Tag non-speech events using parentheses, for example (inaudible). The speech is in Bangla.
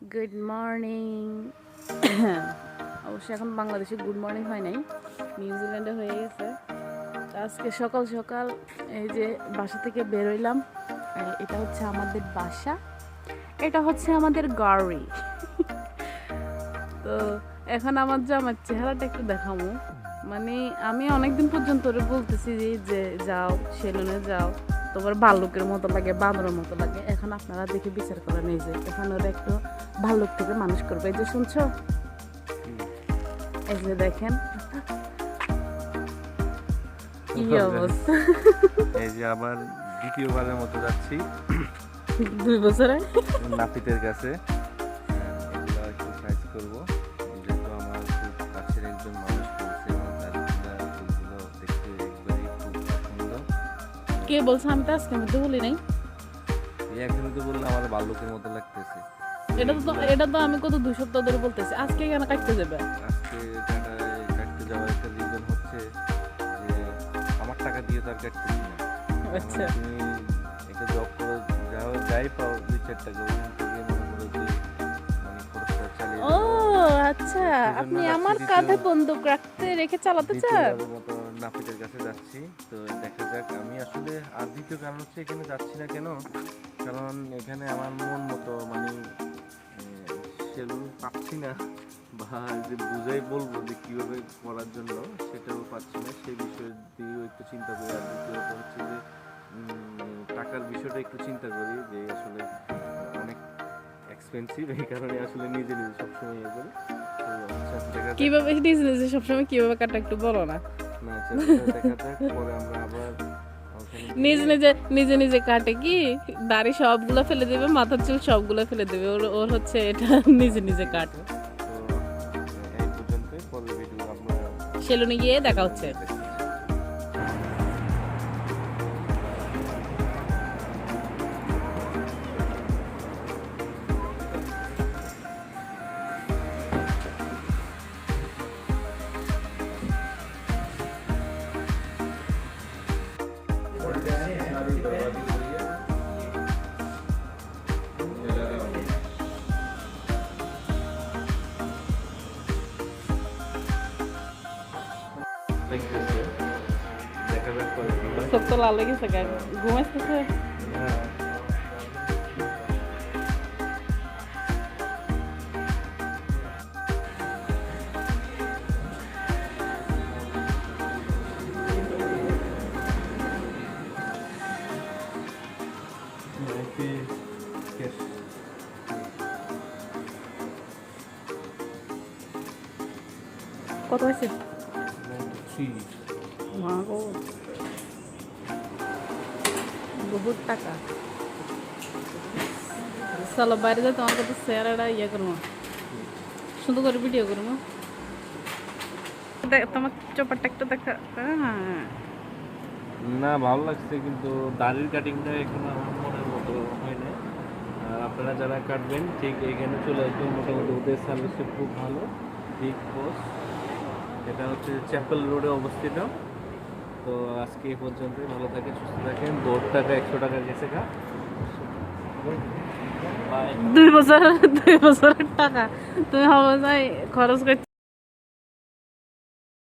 গুড মর্নিং অবশ্যই এখন বাংলাদেশে গুড মর্নিং হয় নাই। নিউজিল্যান্ডে হয়ে গেছে। আজকে সকাল সকাল এই যে বাসা থেকে বেরোইলাম। এটা হচ্ছে আমাদের বাসা। এটা হচ্ছে আমাদের গাড়ি। তো এখন আমার যে আমার চেহারাটা একটু দেখাবো মানে আমি অনেকদিন পর্যন্ত বলতেছি যে যাও, সেলুনে যাও। তোমার ভাল্লুকের মতো লাগে বাঁদরের মতো লাগে। এখন আপনারা দেখে বিচার করেন এই যে এখন ওরা একটু ভাল্লুক থেকে মানুষ করবে। এই যে শুনছো? এই যে দেখেন। কি অবস্থা? এই যে আবার দ্বিতীয়বারের মতো যাচ্ছি। দুই বছরে? নাপিতের কাছে। কে বলছে আমি তো আজকে মধ্যে বলি নাই। এই তো বললে আমার বাল্যকের মতো লাগতেছে। এটা তো এটা তো আমি কত দুই সপ্তাহ ধরে বলতেছি আজকে কেন কাটতে যাবে? আজকে কাটতে যাওয়ার একটা রিজন হচ্ছে যে আমার টাকা দিয়ে তার কাটতেছি না। আচ্ছা। তুমি একটা জব করো যাও যাই পাও দুই চার টাকা ওখান থেকে মনে করো যে মানে খরচটা চালিয়ে ও আচ্ছা। আপনি আমার কাঁধে বন্দুক রাখতে রেখে চালাতে চান? নাপিতের কাছে যাচ্ছি। তো দেখা যাক, আমি আসলে আর দ্বিতীয় কারণ হচ্ছে এখানে যাচ্ছি না কেন? কারণ এখানে আমার মন মতো মানে সেলুন পাচ্ছি না। বা যে বুঝাই বলব যে কীভাবে করার জন্য, সেটাও পাচ্ছি না। সেই বিষয়ে দিয়েও একটু চিন্তা করি। আর দ্বিতীয়ত হচ্ছে যে টাকার বিষয়টা একটু চিন্তা করি যে আসলে অনেক এক্সপেন্সিভ এই কারণে আসলে নিজে নিজে সবসময় ইয়ে করি। আচ্ছা। কীভাবে নিজে সবসময় কীভাবে কাটা, একটু বলো না। না দেখা যাক পরে আমরা আবার নিজে নিজে নিজে নিজে কাটে কি? দাড়ি সবগুলো ফেলে দেবে মাথার চুল সবগুলো ফেলে দেবে ওর ওর হচ্ছে এটা (laughs) নিজে নিজে কাট। সেলুনে গিয়ে দেখা হচ্ছে। দেখা যাক পরে কি হয়। সব তো লাল লেগেছে গায়ে ঘুমাইতেছে হ্যাঁ। কত হয়েছে Three. মা বহুত টাকা। চলো, বাইরে যাই, তোমার কত চেহারাটা ইয়ে করব। সুন্দর করে ভিডিও করব। তোমার চোপারটা একটু দেখা হ্যাঁ। না, ভালো লাগছে, কিন্তু দাড়ির কাটিংটা এখন আমার মনের মতো হয় না আপনারা যারা কাটবেন, ঠিক এখানে চলে আসবেন। মোটামুটি ওদের সার্ভিসটা খুব ভালো। বিগ বস এটা হচ্ছে চ্যাপেল রোডে অবস্থিত। তো আজকে এ পর্যন্তই, ভালো থাকেন, সুস্থ থাকেন। দশ টাকা একশো টাকা গেছে গা। দুই বছর, দুই বছরের টাকা। তুমি হবে যাই, খরচ করতে